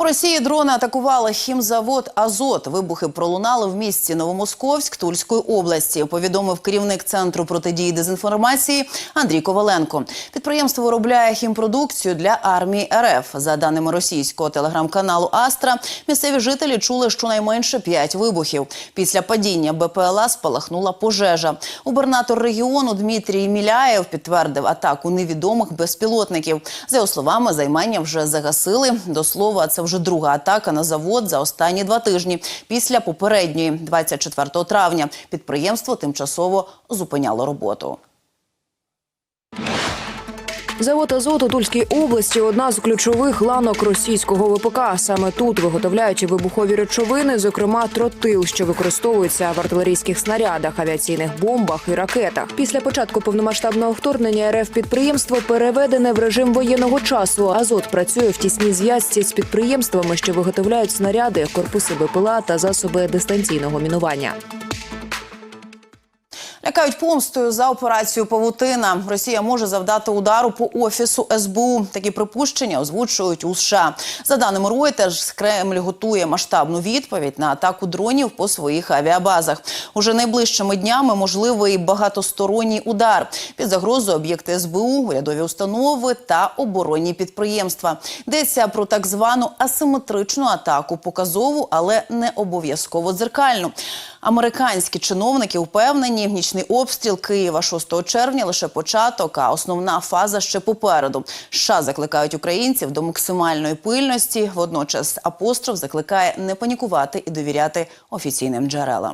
У Росії дрони атакували хімзавод Азот. Вибухи пролунали в місті Новомосковськ Тульської області. Повідомив керівник центру протидії дезінформації Андрій Коваленко. Підприємство виробляє хімпродукцію для армії РФ. За даними російського телеграм-каналу Астра, місцеві жителі чули щонайменше п'ять вибухів. Після падіння БПЛА спалахнула пожежа. Губернатор регіону Дмитрій Міляєв підтвердив атаку невідомих безпілотників. За його словами, займання вже загасили. До слова, це вже друга атака на завод за останні два тижні. Після попередньої, 24 травня, підприємство тимчасово зупиняло роботу. Завод «Азот» у Тульській області одна з ключових ланок російського ВПК. Саме тут виготовляють вибухові речовини, зокрема тротил, що використовується в артилерійських снарядах, авіаційних бомбах і ракетах. Після початку повномасштабного вторгнення РФ підприємство переведене в режим воєнного часу. Азот працює в тісній зв'язці з підприємствами, що виготовляють снаряди, корпуси БПЛА та засоби дистанційного мінування. Лякають помстою за операцію Павутина. Росія може завдати удару по офісу СБУ. Такі припущення озвучують у США. За даними Reuters, Кремль готує масштабну відповідь на атаку дронів по своїх авіабазах. Уже найближчими днями можливий багатосторонній удар під загрозою об'єкти СБУ, урядові установи та оборонні підприємства. Йдеться про так звану асиметричну атаку, показову, але не обов'язково дзеркальну. Американські чиновники впевнені, нічний обстріл Києва 6 червня лише початок, а основна фаза ще попереду. США закликають українців до максимальної пильності. Водночас апостроф закликає не панікувати і довіряти офіційним джерелам.